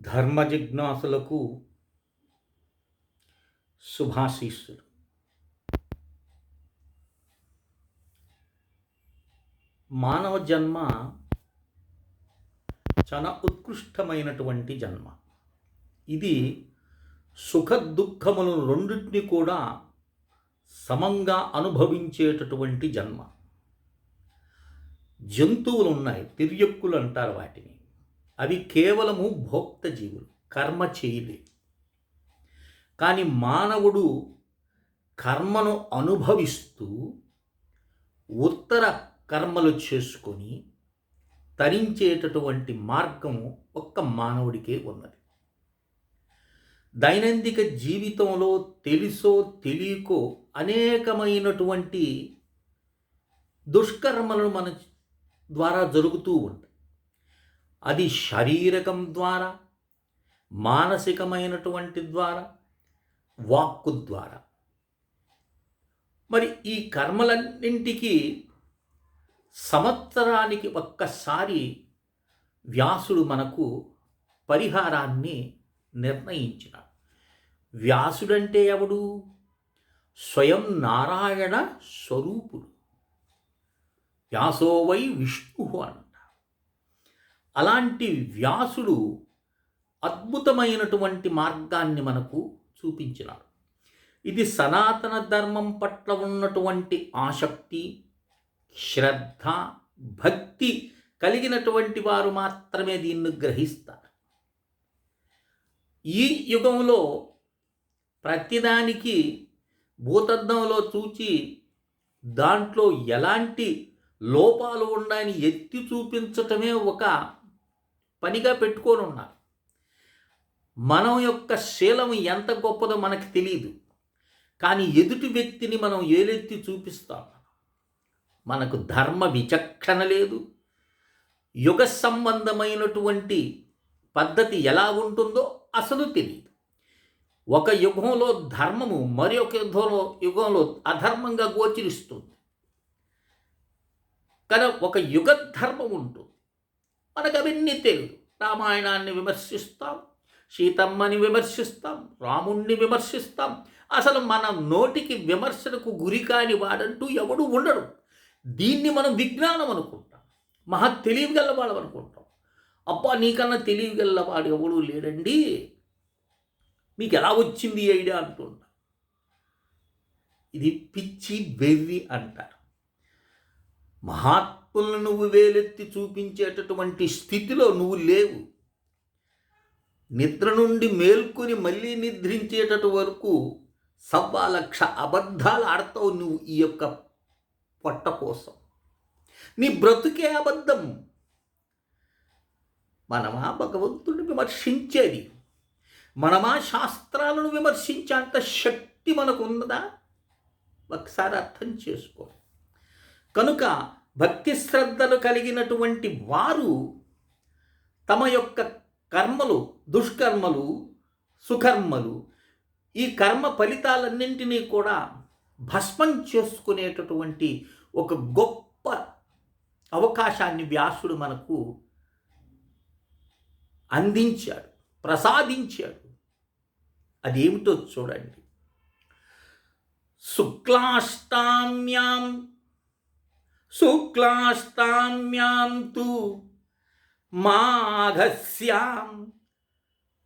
ధర్మ జిజ్ఞాసులకు శుభాశీస్సులు. మానవ జన్మ చాలా ఉత్కృష్టమైనటువంటి జన్మ. ఇది సుఖ దుఃఖములను రెండింటిని కూడా సమంగా అనుభవించేటటువంటి జన్మ. జంతువులు ఉన్నాయి తిర్యక్కులు అంటారు వాటిని. అవి కేవలము భోక్త జీవులు కర్మ చేయలే. కానీ మానవుడు కర్మను అనుభవిస్తూ ఉత్తర కర్మలు చేసుకొని తరించేటటువంటి మార్గము ఒక్క మానవుడికే ఉన్నది. దైనందిక జీవితంలో తెలుసో తెలియకో అనేకమైనటువంటి దుష్కర్మలను మన ద్వారా జరుగుతూ ఉంటాయి. అది శారీరకం ద్వారా మానసికమైనటువంటి ద్వారా వాక్కు ద్వారా. మరి ఈ కర్మలన్నింటికి సంవత్సరానికి ఒక్కసారి వ్యాసుడు మనకు పరిహారాన్ని నిర్ణయించిన వ్యాసుడంటే ఎవడు? స్వయం నారాయణ స్వరూపుడు. వ్యాసోవై విష్ణు అన్నాడు అలాంటి వ్యాసుడు అద్భుతమైనటువంటి మార్గాన్ని మనకు చూపించినాడు. ఇది సనాతన ధర్మం పట్ల ఉన్నటువంటి ఆసక్తి శ్రద్ధ భక్తి కలిగినటువంటి వారు మాత్రమే దీన్ని గ్రహిస్తారు. ఈ యుగంలో ప్రతిదానికి భూతద్దంలో చూచి దాంట్లో ఎలాంటి లోపాలు ఉన్నాయని ఎత్తి చూపించటమే ఒక పనిగా పెట్టుకొని ఉన్నారు. మనం యొక్క శీలం ఎంత గొప్పదో మనకు తెలియదు కానీ ఎదుటి వ్యక్తిని మనం ఏలెత్తి చూపిస్తాం. మనకు ధర్మ విచక్షణ లేదు. యుగ సంబంధమైనటువంటి పద్ధతి ఎలా ఉంటుందో అసలు తెలియదు ఒక యుగంలో ధర్మము మరి ఒక యుగంలో యుగంలో అధర్మంగా గోచరిస్తుంది. కానీ ఒక యుగ ధర్మం ఉంటుంది. మనకు అవన్నీ తెలియదు రామాయణాన్ని విమర్శిస్తాం సీతమ్మని విమర్శిస్తాం రాముణ్ణి విమర్శిస్తాం. అసలు మన నోటికి విమర్శనకు గురి కాని వాడంటూ ఎవడు ఉండడు. దీన్ని మనం విజ్ఞానం అనుకుంటాం. మహా తెలివిగలవాడు అనుకుంటాం. అబ్బా నీకన్నా తెలివిగలవాడు ఎవడు లేడండి. మీకు ఎలా వచ్చింది ఐడియా అంటుంటా. ఇది పిచ్చి బెర్రి అంటారు. మహాత్ములను నువ్వు వేలెత్తి చూపించేటటువంటి స్థితిలో నువ్వు లేవు. నిద్ర నుండి మేల్కొని మళ్ళీ నిద్రించేటటు వరకు సవ్వా లక్ష అబద్ధాలు ఆడతావు నువ్వు ఈ యొక్క పొట్ట కోసం. నీ బ్రతుకే అబద్ధం. మనమా భగవంతుడిని విమర్శించేది? మనమా శాస్త్రాలను విమర్శించేంత శక్తి మనకు ఉన్నదా? ఒకసారి అర్థం చేసుకో. కనుక భక్తి శ్రద్ధలు కలిగినటువంటి వారు తమ యొక్క కర్మలు దుష్కర్మలు సుకర్మలు ఈ కర్మ ఫలితాలన్నింటినీ కూడా భస్మం చేసుకునేటటువంటి ఒక గొప్ప అవకాశాన్ని వ్యాసుడు మనకు అందించాడు ప్రసాదించాడు. అదేమిటో చూడండి. శుక్లాష్టామ్యాం శుక్లాష్టామ్యాం తు మాఘస్యాం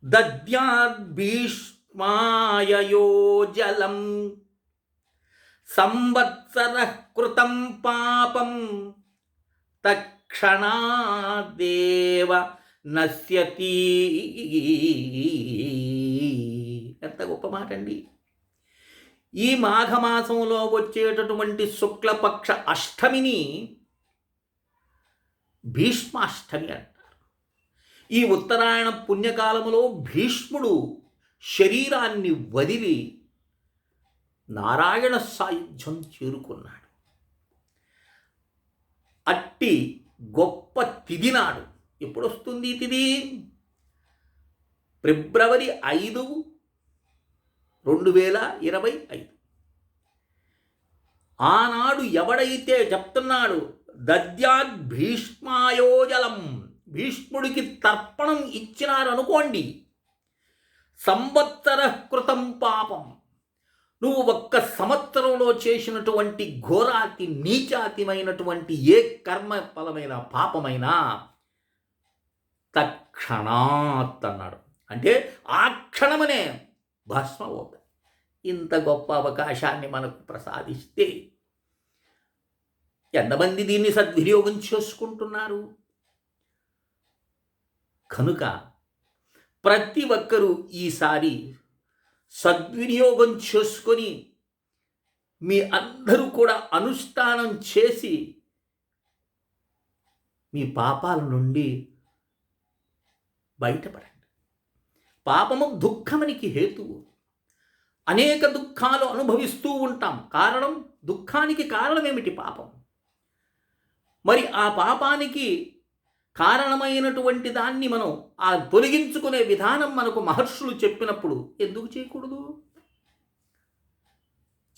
దద్యాద్భీష్మాయయో జలం సంవత్సర కృతం పాపం తక్షణాదేవ నశ్యతి ఎంత గొప్ప మాట అండి ఈ మాఘమాసంలో వచ్చేటటువంటి శుక్లపక్ష అష్టమిని భీష్మాష్టమి అంటారు. ఈ ఉత్తరాయణ పుణ్యకాలములో భీష్ముడు శరీరాన్ని వదిలి నారాయణ సాయుధ్యం చేరుకున్నాడు. అట్టి గొప్ప తిది నాడు ఎప్పుడు వస్తుంది ఈ తిది? ఫిబ్రవరి ఐదు రెండు వేల ఇరవై ఐదు. ఆనాడు ఎవడైతే చెప్తున్నాడు దద్యాద్ భీష్మాయోజలం భీష్ముడికి తర్పణం ఇచ్చినారనుకోండి సంవత్సర కృతం పాపం. నువ్వు ఒక్క సంవత్సరంలో చేసినటువంటి ఘోరాతి నీచాతిమైనటువంటి ఏ కర్మ ఫలమైన పాపమైనా తక్షణాత్ అన్నాడు అంటే ఆ క్షణమనే భస్మం ఇంత గొప్ప అవకాశాన్ని మనకు ప్రసాదిస్తే ఎంతమంది దీన్ని సద్వినియోగం చేసుకుంటున్నారు? కనుక ప్రతి ఒక్కరూ ఈసారి సద్వినియోగం చేసుకొని మీ అందరూ కూడా అనుష్ఠానం చేసి మీ పాపాల నుండి బయటపడండి. పాపము దుఃఖమునికి హేతువు. అనేక దుఃఖాలు అనుభవిస్తూ ఉంటాం. కారణం దుఃఖానికి కారణం ఏమిటి పాపం? మరి ఆ పాపానికి కారణమైనటువంటి దాన్ని మనం ఆ తొలగించుకునే విధానం మనకు మహర్షులు చెప్పినప్పుడు ఎందుకు చేయకూడదు?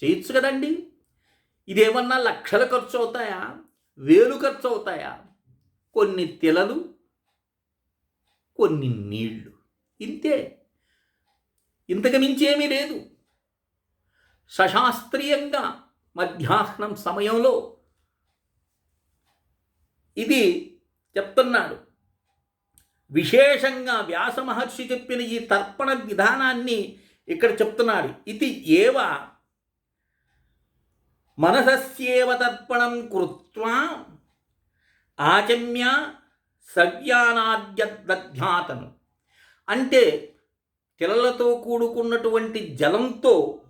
చేయొచ్చు కదండి. ఇదేమన్నా లక్షల ఖర్చు అవుతాయా వేలు ఖర్చు అవుతాయా కొన్ని తెలలు కొన్ని నీళ్ళు. ఇంతే. ఇంతకు మించేమీ లేదు. సశాస్త్రీయంగా మధ్యాహ్నం సమయంలో ఇది చెప్తున్నాడు. విశేషంగా వ్యాస మహర్షి చెప్పిన ఈ తర్పణ విధానాన్ని ఇక్కడ చెప్తున్నాడు. ఇది ఏవ? మనసస్యేవ తర్పణం కృత్వా ఆచమ్య సవ్యానాద్యద్ధ్యాతను అంటే తిలలతో కూడుకున్నటువంటి జలంతో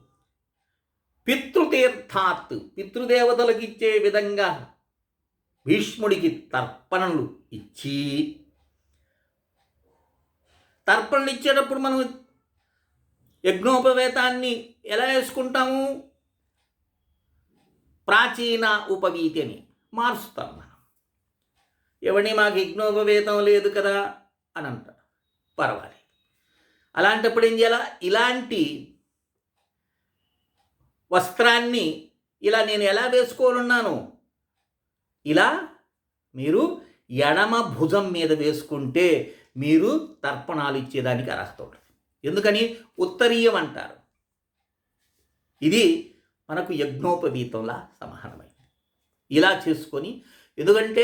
పితృతీర్థాత్ పితృదేవతలకిచ్చే విధంగా భీష్ముడికి తర్పణలు ఇచ్చి తర్పణలు ఇచ్చేటప్పుడు మనం యజ్ఞోపవేతాన్ని ఎలా వేసుకుంటాము? ప్రాచీన ఉపవీతి అని మారుస్తాం మనం. ఎవరిని మాకు యజ్ఞోపవేతం లేదు కదా అని అంటారు పర్వాలేదు. అలాంటప్పుడు ఏం చేయాలా? ఇలాంటి వస్త్రాన్ని ఇలా నేను ఎలా వేసుకోనున్నాను ఇలా మీరు ఎడమ భుజం మీద వేసుకుంటే మీరు తర్పణాలు ఇచ్చేదానికి అర్హత ఉంటుంది ఎందుకని? ఉత్తరీయం అంటారు. ఇది మనకు యజ్ఞోపవీతంలా సమానమైంది ఇలా చేసుకొని ఎందుకంటే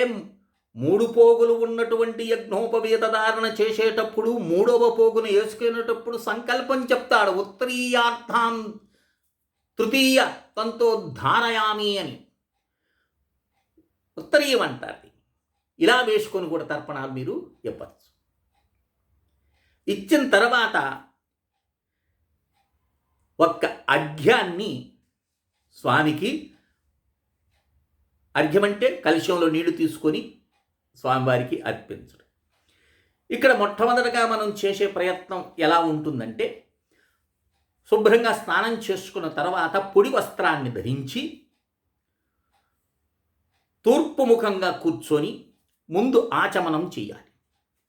మూడు పోగులు ఉన్నటువంటి యజ్ఞోపవీత ధారణ చేసేటప్పుడు మూడవ పోగును వేసుకునేటప్పుడు సంకల్పం చెప్తాడు ఉత్తరీయార్థాం తృతీయ తంతో ధారయామి అని. ఉత్తరీయం అంటారు. ఇలా వేసుకొని కూడా తర్పణాలు మీరు ఇవ్వచ్చు. ఇచ్చిన తర్వాత ఒక్క అర్ఘ్యాన్ని స్వామికి అర్ఘ్యమంటే కలుషంలో నీళ్ళు తీసుకొని స్వామివారికి అర్పించడం. ఇక్కడ మొట్టమొదటగా మనం చేసే ప్రయత్నం ఎలా ఉంటుందంటే శుభ్రంగా స్నానం చేసుకున్న తర్వాత పొడి వస్త్రాన్ని ధరించి తూర్పు ముఖంగా కూర్చొని ముందు ఆచమనం చేయాలి.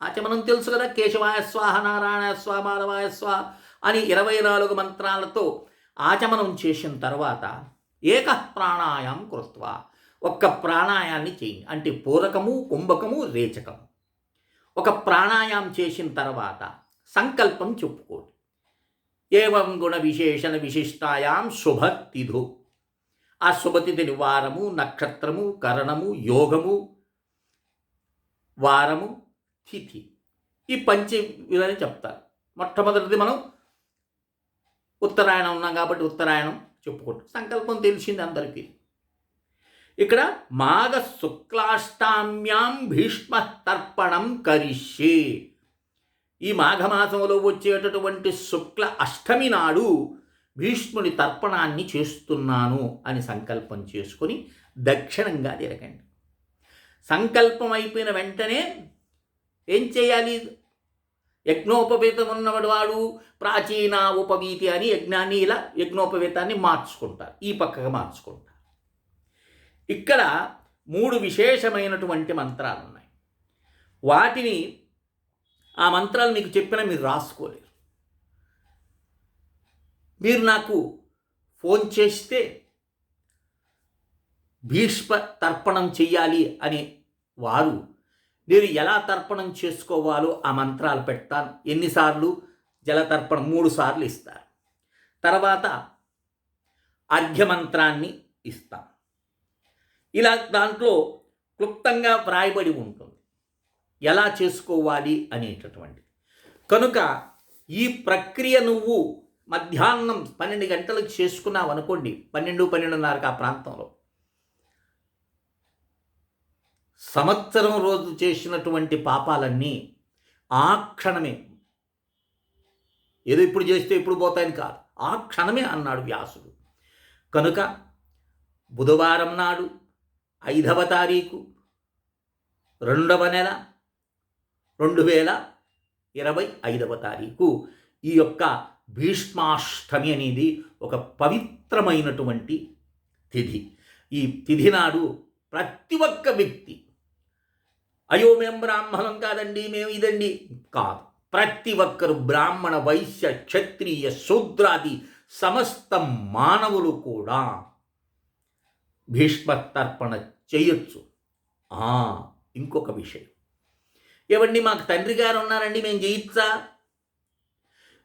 ఆచమనం తెలుసు కదా కేశవాయ స్వాహ నారాయణ స్వ మాధవాయ స్వ అని ఇరవై నాలుగు మంత్రాలతో ఆచమనం చేసిన తర్వాత ఏక ప్రాణాయాం కృత్వ. ఒక్క ప్రాణాయాన్ని చేయండి అంటే పూరకము కుంభకము రేచకము. ఒక ప్రాణాయామం చేసిన తర్వాత సంకల్పం చెప్పుకోండి. ఏవం గుణ విశేషణ విశిష్టాయాం శుభతిథు. ఆ శుభతిథిని వారము నక్షత్రము కరణము యోగము వారము తిథి. ఈ పంచి విధాన్ని చెప్తారు. మొట్టమొదటిది మనం ఉత్తరాయణం ఉన్నాం కాబట్టి ఉత్తరాయణం చెప్పుకుంటాం సంకల్పం తెలిసింది అందరికీ. ఇక్కడ మాఘ శుక్లాష్టామ్యాం భీష్మ తర్పణం కరిష్యే. ఈ మాఘమాసంలో వచ్చేటటువంటి శుక్ల అష్టమి నాడు భీష్ముని తర్పణాన్ని చేస్తున్నాను అని సంకల్పం చేసుకొని దక్షిణంగా తిరగండి. సంకల్పం అయిపోయిన వెంటనే ఏం చేయాలి? యజ్ఞోపవీతం ఉన్నవాడు వాడు ప్రాచీన ఉపవీతి అని యజ్ఞాన్ని ఇలా యజ్ఞోపవీతాన్ని మార్చుకుంటారు. ఈ పక్కగా మార్చుకుంటారు. ఇక్కడ మూడు విశేషమైనటువంటి మంత్రాలు ఉన్నాయి వాటిని ఆ మంత్రాలు మీకు చెప్పిన మీరు రాసుకోలేరు. మీరు నాకు ఫోన్ చేస్తే భీష్మ తర్పణం చెయ్యాలి అనే వారు నేను ఎలా తర్పణం చేసుకోవాలో ఆ మంత్రాలు పెడతాను. ఎన్నిసార్లు? జలతర్పణం మూడు సార్లు ఇస్తారు. తర్వాత అర్ఘ్యమంత్రాన్ని ఇస్తాం. ఇలా దాంట్లో క్లుప్తంగా వ్రాయబడి ఉంటుంది. ఎలా చేసుకోవాలి అనేటటువంటి కనుక ఈ ప్రక్రియ నువ్వు మధ్యాహ్నం పన్నెండు గంటలకు చేసుకున్నావు అనుకోండి పన్నెండు పన్నెండున్నరకు ఆ ప్రాంతంలో. సంవత్సరం రోజు చేసినటువంటి పాపాలన్నీ ఆ క్షణమే. ఏదో ఇప్పుడు చేస్తే ఇప్పుడు పోతాయని కాదు. ఆ క్షణమే అన్నాడు వ్యాసుడు. కనుక బుధవారం నాడు ఐదవ తారీఖు రెండవ నెల రెండు వేల ఇరవై ఐదవ తారీఖు. ఈ యొక్క భీష్మాష్టమి అనేది ఒక పవిత్రమైనటువంటి తిథి. ఈ తిథి నాడు ప్రతి ఒక్క వ్యక్తి అయ్యో మేము బ్రాహ్మణం కాదండి మేము ఇదండి కాదు. ప్రతి ఒక్కరు బ్రాహ్మణ వైశ్య క్షత్రియ శూద్రాది సమస్త మానవులు కూడా భీష్మ తర్పణ చేయొచ్చు. ఇంకొక విషయం. ఏవండి మాకు తండ్రి గారు ఉన్నారండి మేము చేయొచ్చా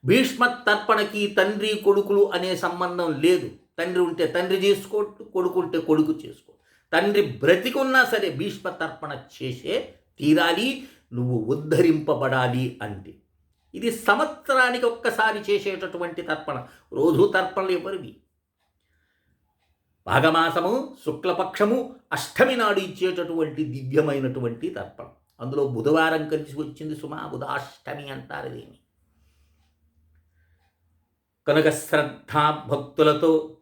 భీష్మ తర్పణకి తండ్రి కొడుకులు అనే సంబంధం లేదు. తండ్రి ఉంటే తండ్రి చేసుకో కొడుకు ఉంటే కొడుకు చేసుకో తండ్రి బ్రతికున్నా సరే భీష్మ తర్పణ చేసే తీరాలి నువ్వు ఉద్ధరింపబడాలి అంటే. ఇది సంవత్సరానికి ఒక్కసారి చేసేటటువంటి తర్పణ. రోజు తర్పణలు ఎవరివి? భాగమాసము శుక్లపక్షము అష్టమి నాడు ఇచ్చేటటువంటి దివ్యమైనటువంటి తర్పణం. అందులో బుధవారం కలిసి వచ్చింది సుమా బుధాష్టమి అంటారు దీన్ని. కనుక శ్రద్ధా భక్తులతో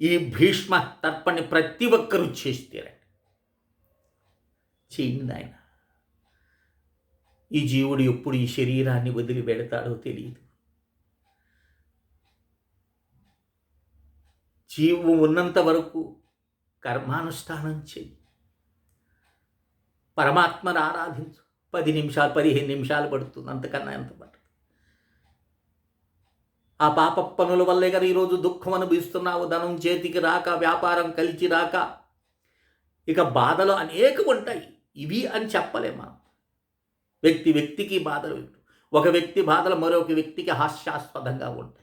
ఈ భీష్మ తర్పణి ప్రతి ఒక్కరూ చేస్తారండి. చేయండి ఆయన ఈ జీవుడు ఎప్పుడు ఈ శరీరాన్ని వదిలి వెళతాడో తెలియదు జీవు ఉన్నంత వరకు కర్మానుష్ఠానం చెయ్యి. పరమాత్మను ఆరాధించు. పది నిమిషాలు పదిహేను నిమిషాలు పడుతుంది. అంతకన్నా ఎంత పడుతుంది? ఆ పాప పనుల వల్లే కదా ఈరోజు దుఃఖం అనుభవిస్తున్నావు. ధనం చేతికి రాక వ్యాపారం కలిసి రాక. ఇక బాధలు అనేక ఉంటాయి. ఇవి అని చెప్పలేం మనం. వ్యక్తి వ్యక్తికి బాధలు ఒక వ్యక్తి బాధలు మరొక వ్యక్తికి హాస్యాస్పదంగా ఉంటాయి.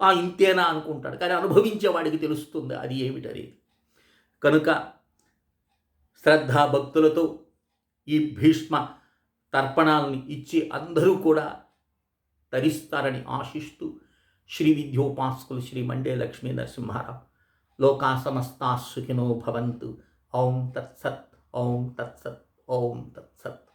ఆ ఇంతేనా అనుకుంటాడు. కానీ అనుభవించేవాడికి తెలుస్తుంది అది ఏమిటది కనుక శ్రద్ధా భక్తులతో ఈ భీష్మ తర్పణాలని ఇచ్చి అందరూ కూడా తరిస్తారని ఆశిస్తూ శ్రీ విద్యోపాసకులు శ్రీ మండే లక్ష్మీ నరసింహారావు లోకా సమస్తా సుఖినో భవంతు. ఓం తత్సత్ ఓం తత్సత్ ఓం తత్సత్.